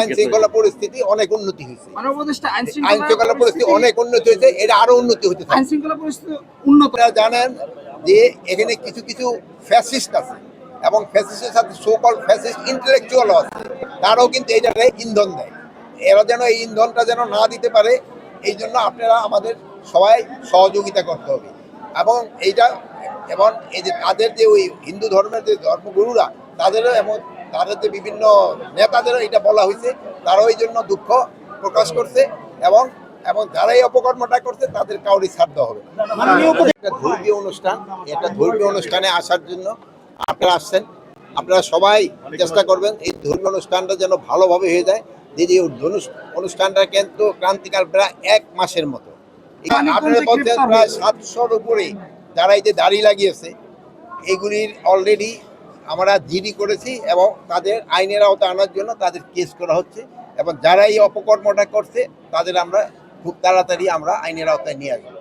আইন শৃঙ্খলা পরিস্থিতি অনেক উন্নতি হয়েছে। আইন আইন শৃঙ্খলা পরিস্থিতি অনেক উন্নতি হয়েছে এটা আরও উন্নতি হতে আইন শৃঙ্খলা পরিস্থিতি উন্নত। জানেন যে এখানে কিছু কিছু ফ্যাসিস্ট আছে এবং ফ্যাসিস্টের সাথে সোকল ফ্যাসিস্ট ইন্টেলেকচুয়ালও আছে। তারাও কিন্তু এইটাকে ইন্ধন দেয়। এরা যেন এই ইন্ধনটা যেন না দিতে পারে এই জন্য আপনারা আমাদের সবাই সহযোগিতা করতে হবে। এবং এইটা এবং এই যে তাদের যে ওই হিন্দু ধর্মের যে ধর্মগুরুরা তাদেরও এমন তাদের যে বিভিন্ন নেতাদেরও এটা বলা হয়েছে তারাও এই জন্য দুঃখ প্রকাশ করছে এবং এবং যারা এই অপকর্মটা করছে তাদের কাউরি ছাড় দেওয়া হবে একটা ধর্মীয় অনুষ্ঠান একটা ধর্মীয় অনুষ্ঠানে আসার জন্য আপনারা আসছেন। আপনারা সবাই চেষ্টা করবেন এই ধর্মীয় অনুষ্ঠানটা যেন ভালোভাবে হয়ে যায়। যে যে অনুষ্ঠানটা কিন্তু ক্রান্তিকাল প্রায় এক মাসের মতো। আপনারা বলছেন প্রায় সাতশোর উপরে যারা এই যে দাড়ি লাগিয়েছে এগুলির অলরেডি আমরা জিডি করেছি এবং তাদের আইনের আওতায় আনার জন্য তাদের কেস করা হচ্ছে এবং যারা এই অপকর্মটা করছে, তাদের আমরা খুব তাড়াতাড়ি আমরা আইনের আওতায় নিয়ে আসব।